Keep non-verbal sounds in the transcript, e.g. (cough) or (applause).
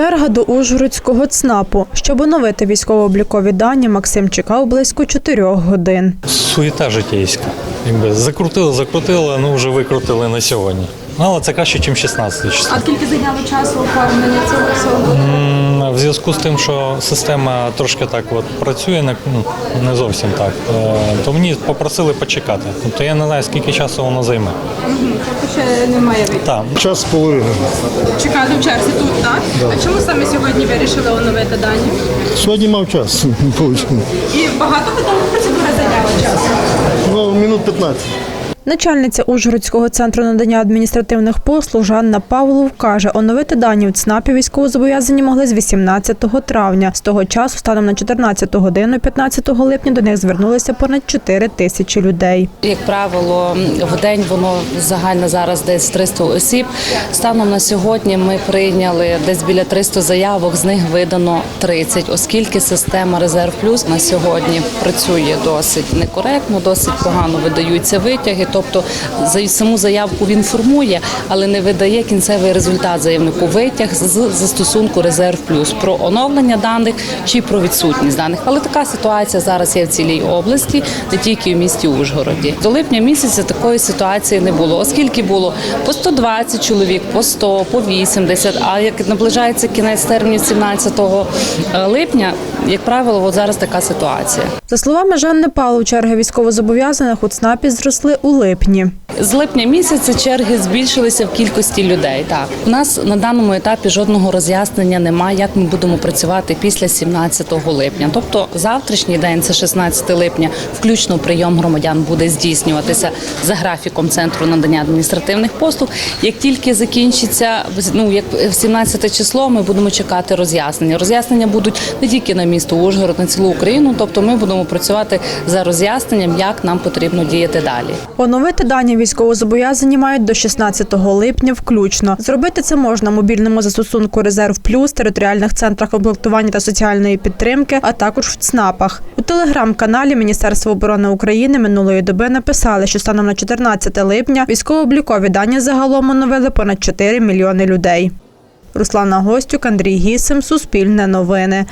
Черга до Ужгородського ЦНАПу. Щоб оновити військово-облікові дані, Максим чекав близько чотирьох годин. суєта житейська. Якби закрутили, закрутили, ну вже викрутили на сьогодні. Ну, Але це краще, ніж 16 число. А скільки зайняло часу оформлення цього всього? В зв'язку з тим, що система трошки так от працює, не, ну, не зовсім так, е, то мені попросили почекати. Тобто я не знаю, скільки часу воно займе. Тобто ще немає вийти. Так, Час з половиною. Чекати в черзі тут, так? А чому саме сьогодні вирішили оновити дані? Сьогодні мав час. (laughs) І багато потім процедура зайняла часу. Ну, минут 15. Начальниця Ужгородського центру надання адміністративних послуг Жанна Павлов каже, оновити дані в ЦНАПі військовозобов'язані могли з 18 травня. З того часу, станом на 14 годину 15 липня, до них звернулися понад 4 тисячі людей. Як правило, в день воно загально зараз десь 300 осіб. Станом на сьогодні ми прийняли десь біля 300 заявок, з них видано 30, оскільки система Резерв Плюс на сьогодні працює досить некоректно, досить погано видаються витяги. Тобто за саму заявку він формує, але не видає кінцевий результат заявнику витяг з застосунку Резерв Плюс про оновлення даних чи про відсутність даних. Але така ситуація зараз є в цілій області, не тільки в місті Ужгороді. До липня місяця такої ситуації не було, оскільки було по 120 чоловік, по 100, по 80, А як наближається кінець термінів 17 липня, як правило, от зараз така ситуація. За словами Жанни Павлов, черги військовозобов'язаних у ЦНАПі зросли у липні. З липня місяця черги збільшилися в кількості людей. Так у нас на даному етапі жодного роз'яснення немає, як ми будемо працювати після 17 липня. Тобто завтрашній день, це 16 липня, включно прийом громадян буде здійснюватися за графіком центру надання адміністративних послуг. Як тільки закінчиться ну як в 17 число, ми будемо чекати роз'яснення. Роз'яснення будуть не тільки на місто Ужгород, на цілу Україну. Тобто, ми будемо працювати за роз'ясненням, як нам потрібно діяти далі. Оновити дані військовозобов'язані мають до 16 липня включно. Зробити це можна мобільному застосунку Резерв Плюс, територіальних центрах комплектування та соціальної підтримки, а також в ЦНАПах. У телеграм-каналі Міністерства оборони України минулої доби написали, що станом на 14 липня військово-облікові дані загалом оновили понад 4 мільйони людей. Руслана Гостюк, Андрій Гісим, Суспільне новини.